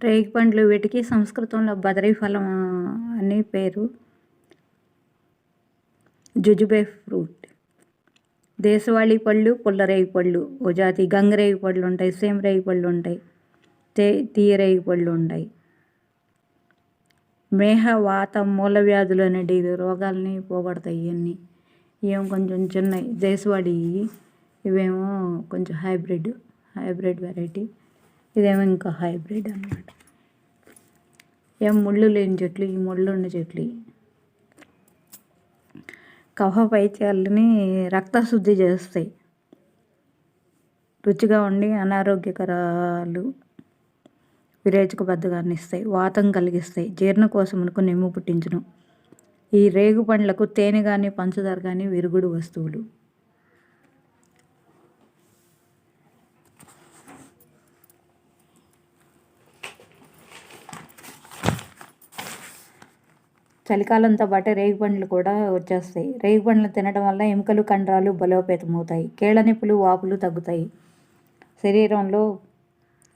రేగి పండ్లు వీటికి సంస్కృతంలో బదరీ ఫలం అని పేరు. Jujube fruit. దేశవాళీ పళ్ళు పుల్లరేగి పళ్ళు ఓ జాతి గంగరేగి పళ్ళు ఉంటాయి సేమ్ రేగి పళ్ళు ఉంటాయి తే తీయరేగి పళ్ళు ఉంటాయి. మేహ వాత మూల వ్యాధులు అనేటి రోగాల్ని పోగొడతాయి ఇవన్నీ ఇవేమో కొంచెం చిన్నవి దేశవాళీ ఇవేమో కొంచెం హైబ్రిడ్ హైబ్రిడ్ వెరైటీ. ఇదేమో ఇంకా హైబ్రిడ్ అనమాట ఏం ముళ్ళు లేని చెట్లు ఈ ముళ్ళు ఉన్న చెట్లు. కఫ పైత్యాలని రక్తశుద్ధి చేస్తాయి. రుచిగా ఉండి అనారోగ్యకరాలు విరేచక బద్దగాన్ని ఇస్తాయి. వాతం కలిగిస్తాయి. జీర్ణకోశమునకు నిమ్ము పుట్టించును. ఈ రేగు పండ్లకు తేనె కానీ పంచదార కానీ విరుగుడు వస్తువులు. చలికాలంతో పాటు రేగిపండ్లు కూడా వచ్చేస్తాయి. రేగిపండ్లు తినడం వల్ల ఎముకలు కండరాలు బలోపేతమవుతాయి. కీళ్ళ నొప్పులు వాపులు తగ్గుతాయి. శరీరంలో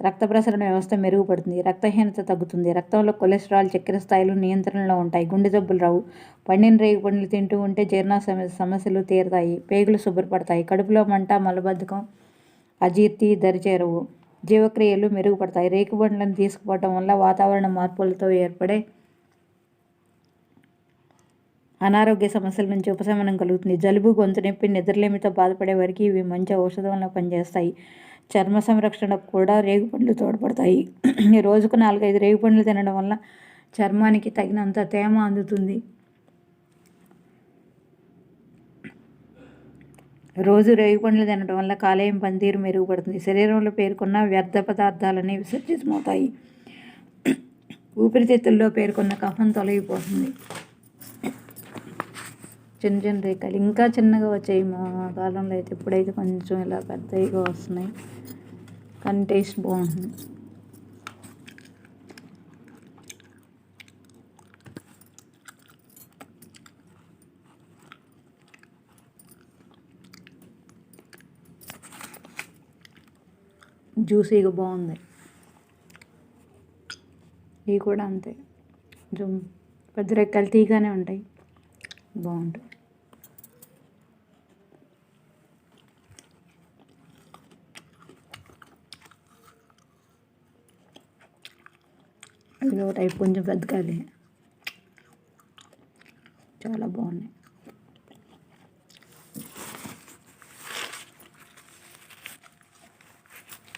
రక్త ప్రసరణ వ్యవస్థ మెరుగుపడుతుంది. రక్తహీనత తగ్గుతుంది. రక్తంలో కొలెస్ట్రాల్ చక్కెర స్థాయిలు నియంత్రణలో ఉంటాయి. గుండె జబ్బులు రావు. పండిన రేగు పండ్లు తింటూ ఉంటే జీర్ణ సమస్యలు తీరుతాయి. పేగులు శుభ్రపడతాయి. కడుపులో మంట మలబద్ధకం అజీర్తి దరిచేరవు. జీవక్రియలు మెరుగుపడతాయి. రేగు పండ్లను తీసుకుపోవటం వల్ల వాతావరణ మార్పులతో ఏర్పడే అనారోగ్య సమస్యల నుంచి ఉపశమనం కలుగుతుంది. జలుబు గొంతు నొప్పి నిద్రలేమితో బాధపడే వారికి ఇవి మంచి ఔషధంలో పనిచేస్తాయి. చర్మ సంరక్షణకు కూడా రేగుపండ్లు తోడ్పడతాయి. రోజుకు నాలుగైదు రేగుపండ్లు తినడం వల్ల చర్మానికి తగినంత తేమ అందుతుంది. రోజు రేగుపండ్లు తినడం వల్ల కాలేయం పనితీరు మెరుగుపడుతుంది. శరీరంలో పేర్కొన్న వ్యర్థ పదార్థాలని విసర్జితమవుతాయి. ఊపిరితిత్తుల్లో పేర్కొన్న కఫం తొలగిపోతుంది. చిన్న చిన్న రేఖలు. ఇంకా చిన్నగా వచ్చాయి మా కాలంలో అయితే. ఇప్పుడైతే కొంచెం ఇలా పెద్దగా వస్తున్నాయి. కానీ టేస్ట్ బాగుంటుంది. జ్యూసీగా బాగుంది. ఇవి కూడా అంతే. కొంచెం పెద్ద రెక్కలు తీగానే ఉంటాయి. బాగుంటుంది. టైప్ కొంచెం పెద్దకాయలే చాలా బాగున్నాయి